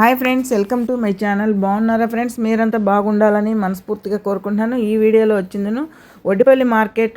Hi friends welcome to my channel. బాగున్నారా friends? మీరంతా బాగుండాలని మనస్ఫూర్తిగా కోరుకుంటున్నాను. ఈ వీడియోలో వచ్చిందను Oddipalli market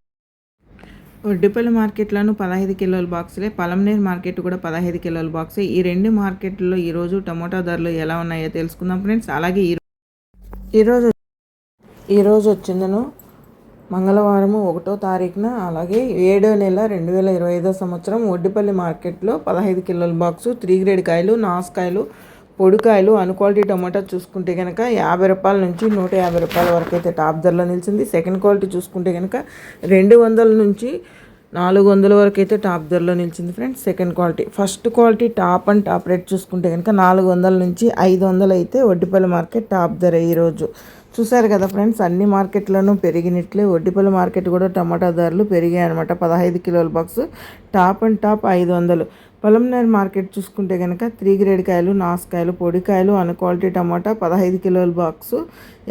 ఒడ్డిపల్లి మార్కెట్లోనూ పదహైదు కిలోల బాక్సులే పలంనేర్ మార్కెట్ కూడా పదహైదు కిలోల బాక్సే. ఈ రెండు మార్కెట్లలో ఈరోజు టమోటా ధరలు ఎలా ఉన్నాయో తెలుసుకుందాం ఫ్రెండ్స్. అలాగే ఈరోజు ఈరోజు వచ్చిందను మంగళవారము ఒకటో తారీఖున అలాగే ఏడో నెల రెండు వేల ఇరవై ఐదో సంవత్సరం ఒడ్డిపల్లి మార్కెట్లో పదహైదు కిలోల బాక్సు త్రీ గ్రేడ్ కాయలు నాసుకాయలు పొడికాయలు అన్క్వాలిటీ టమాటా చూసుకుంటే కనుక యాభై రూపాయల నుంచి నూట యాభై రూపాయల వరకు అయితే టాప్ ధరలో నిలిచింది. సెకండ్ క్వాలిటీ చూసుకుంటే కనుక రెండు వందల నుంచి నాలుగు వందల వరకు అయితే టాప్ ధరలో నిలిచింది friends. Second quality. First quality top and top rate చూసుకుంటే కనుక నాలుగు వందల నుంచి ఐదు వందలు అయితే వడ్డిపల్లి మార్కెట్ టాప్ ధర ఈరోజు చూసారు కదా ఫ్రెండ్స్ అన్ని మార్కెట్లను పెరిగినట్లే. వడ్డిపల్లి మార్కెట్ కూడా టమాటా ధరలు పెరిగాయి అనమాట పదహైదు కిలోల బాక్స్ టాప్ అండ్ టాప్ ఐదు వందలు. పొలంనేర్ మార్కెట్ చూసుకుంటే కనుక త్రీ గ్రేడ్ కాయలు నాసుకాయలు పొడికాయలు అన్ క్వాలిటీ టమాటా పదహైదు కిలోల బాక్సు.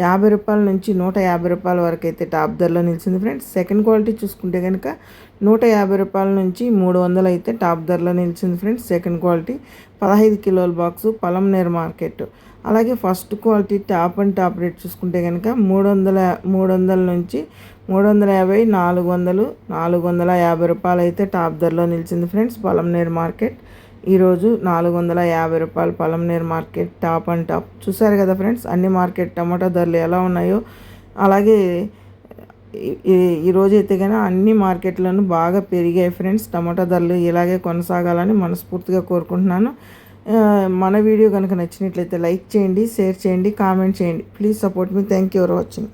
యాభై రూపాయల నుంచి నూట యాభై రూపాయల వరకు అయితే టాప్ ధరలో నిలిచింది ఫ్రెండ్స్. సెకండ్ క్వాలిటీ చూసుకుంటే కనుక నూట యాభై రూపాయల నుంచి మూడు వందలు అయితే టాప్ ధరలో నిలిచింది ఫ్రెండ్స్. సెకండ్ క్వాలిటీ పదహైదు కిలోల బాక్సు పొలంనేర్ మార్కెట్. అలాగే first quality top and top rate చూసుకుంటే కనుక మూడు వందల మూడు వందల నుంచి మూడు వందల యాభై నాలుగు వందలు నాలుగు వందల యాభై రూపాయలు అయితే టాప్ ధరలో నిలిచింది ఫ్రెండ్స్ పొలంనేరు మార్కెట్. ఈరోజు నాలుగు వందల యాభై రూపాయలు Palamaner market top and top. చూసారు కదా ఫ్రెండ్స్ అన్ని మార్కెట్ టమాటా ధరలు ఎలా ఉన్నాయో. అలాగే ఈరోజు అయితే కానీ అన్ని మార్కెట్లను బాగా పెరిగాయి ఫ్రెండ్స్ టమాటా ధరలు ఇలాగే కొనసాగాలని మనస్ఫూర్తిగా కోరుకుంటున్నాను. మన వీడియో కనుక నచ్చినట్లయితే లైక్ చేయండి షేర్ చేయండి కామెంట్ చేయండి. Please support me. Thank you for watching.